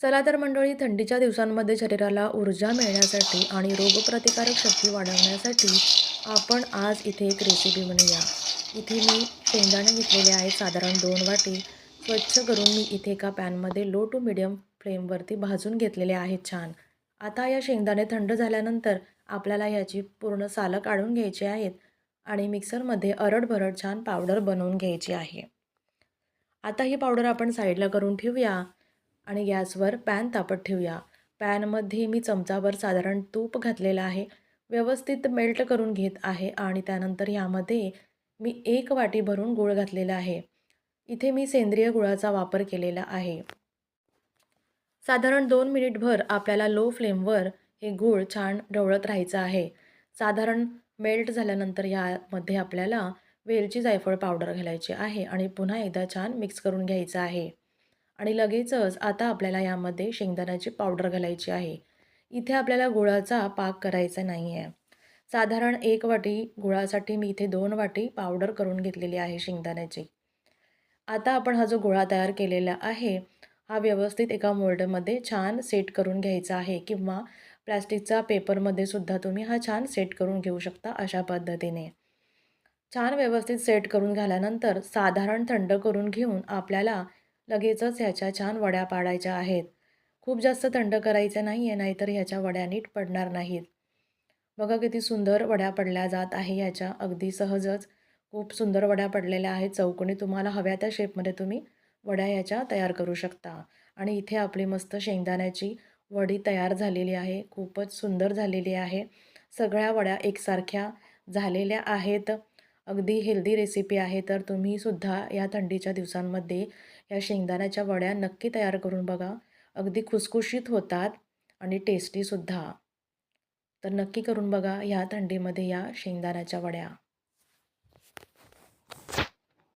चला तर मंडळी थंडीच्या दिवसांमध्ये शरीराला ऊर्जा मिळण्यासाठी आणि रोगप्रतिकारक शक्ती वाढवण्यासाठी आपण आज इथे एक रेसिपी बनवूया. इथे मी शेंगदाणे घेतलेले आहेत साधारण दोन वाटी. स्वच्छ करून मी इथे एका पॅनमध्ये लो टू मिडियम फ्लेमवरती भाजून घेतलेले आहेत छान. आता या शेंगदाणे थंड झाल्यानंतर आपल्याला याची पूर्ण सालं काढून घ्यायची आहेत आणि मिक्सरमध्ये अरडभरड छान पावडर बनवून घ्यायची आहे. आता ही पावडर आपण साईडला करून ठेवूया. आणि गॅसवर पॅन तापत ठेवूया. पॅनमध्ये मी चमचावर साधारण तूप घातलेलं आहे. व्यवस्थित मेल्ट करून घेत आहे आणि त्यानंतर यामध्ये मी एक वाटी भरून गूळ घातलेला आहे. इथे मी सेंद्रिय गुळाचा वापर केलेला आहे. साधारण दोन मिनिटभर आपल्याला लो फ्लेमवर हे गूळ छान ढवळत राहायचं आहे. साधारण मेल्ट झाल्यानंतर यामध्ये आपल्याला वेलची जायफळ पावडर घालायची आहे आणि पुन्हा एकदा छान मिक्स करून घ्यायचं आहे. आणि लगेचच आता आपल्याला यामध्ये शेंगदाण्याची पावडर घालायची आहे. इथे आपल्याला गुळाचा पाक करायचा नाही आहे साधारण एक वाटी गुळासाठी मी इथे दोन वाटी पावडर करून घेतलेली आहे शेंगदाण्याची. आता आपण हा जो गोळा तयार केलेला आहे हा व्यवस्थित एका मोल्डमध्ये छान सेट करून घ्यायचा आहे किंवा प्लॅस्टिकचा पेपरमध्ये सुद्धा तुम्ही हा छान सेट करून घेऊ शकता अशा पद्धतीने. छान व्यवस्थित सेट करून घाल्यानंतर साधारण थंड करून घेऊन आपल्याला लगेचच ह्याच्या छान वड्या पाडायच्या आहेत. खूप जास्त थंड करायचं नाही आहे नाहीतर ह्याच्या वड्या नीट पडणार नाहीत. बघा किती सुंदर वड्या पडल्या जात आहे ह्याच्या. अगदी सहजच खूप सुंदर वड्या पडलेल्या आहेत चौकोनी. तुम्हाला हव्या त्या शेपमध्ये तुम्ही वड्या ह्याच्या तयार करू शकता. आणि इथे आपली मस्त शेंगदाण्याची वडी तयार झालेली आहे. खूपच सुंदर झालेली आहे. सगळ्या वड्या एकसारख्या झालेल्या आहेत. अगदी हेल्दी रेसिपी आहे तर तुम्हीसुद्धा या थंडीच्या दिवसांमध्ये या शेंगदाण्याच्या वड्या नक्की तयार करून बघा. अगदी खुसखुशीत होतात आणि टेस्टीसुद्धा तर नक्की करून बघा ह्या थंडीमध्ये या शेंगदाण्याच्या वड्या.